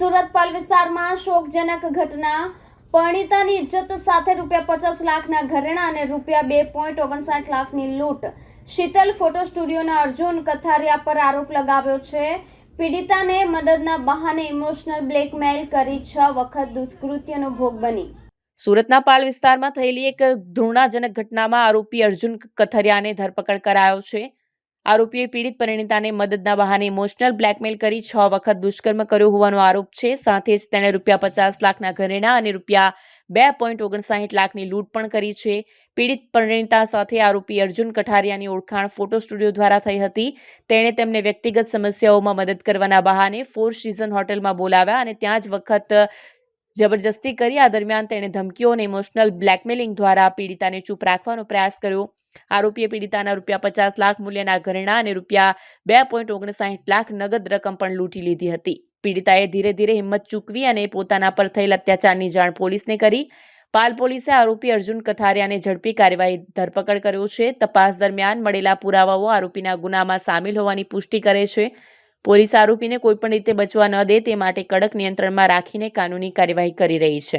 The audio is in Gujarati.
સુરત પાલ વિસ્તારમાં શોકજનક ઘટના. પરણિતાની ઇજ્જત સાથે રૂપિયા પચાસ લાખના ઘરેણા અને રૂપિયા બે પોઈન્ટ ઓગણસાઠ લાખની લૂંટ. શીતલ ફોટો સ્ટુડિયોના અર્જુન કથારિયા પર આરોપ લગાવ્યો છે. પીડિતાને મદદના બહાને ઇમોશનલ બ્લેકમેલ કરી છ વખત દુષ્કૃત્યનો ભોગ બની. સુરતના પાલ વિસ્તારમાં થયેલી એક ઘૃણાજનક ઘટનામાં આરોપી અર્જુન કથરિયાને ધરપકડ કરાયો છે. આરોપીએ પીડિત પરિણીતાને મદદના બહાને ઇમોશનલ બ્લેકમેલ કરી છ વખત દુષ્કર્મ કર્યો હોવાનો આરોપ છે. સાથે જ તેણે રૂપિયા પચાસ લાખના ઘરેણા અને રૂપિયા બે પોઈન્ટ ઓગણસાઠ લાખની લૂંટ પણ કરી છે. પીડિત પરિણીતા સાથે આરોપી અર્જુન કઠારિયાની ઓળખાણ ફોટો સ્ટુડિયો દ્વારા થઈ હતી. તેણે તેમને વ્યક્તિગત સમસ્યાઓમાં મદદ કરવાના બહાને ફોર સિઝન હોટલમાં બોલાવ્યા અને ત્યાં જ વખત જબરજસ્તી કરી આ દરમિયાન તેણે ધમકીઓ અને ઇમોશનલ બ્લેકમેલિંગ દ્વારા પીડિતાને ચૂપ રાખવાનો પ્રયાસ કર્યો. આરોપીએ પીડિતાના રૂપિયા પચાસ લાખ, મૂલ્યના ઘરેણા અને રૂપિયા બે પોઈન્ટ ઓગણસાઠ લાખ નગદ રકમ પણ લૂંટી લીધી હતી. પીડિતાએ ધીરે ધીરે હિંમત ચૂકવી અને પોતાના પર થયેલ અત્યાચારની જાણ પોલીસને કરી. પાલ પોલીસે આરોપી અર્જુન કથારિયાને ઝડપી કાર્યવાહી ધરપકડ કર્યો છે. તપાસ દરમિયાન મળેલા પુરાવાઓ આરોપીના ગુનામાં સામેલ હોવાની પુષ્ટિ કરે છે. પોલીસ આરોપીને કોઈપણ રીતે બચવા ન દે તે માટે કડક નિયંત્રણમાં રાખીને કાનૂની કાર્યવાહી કરી રહી છે.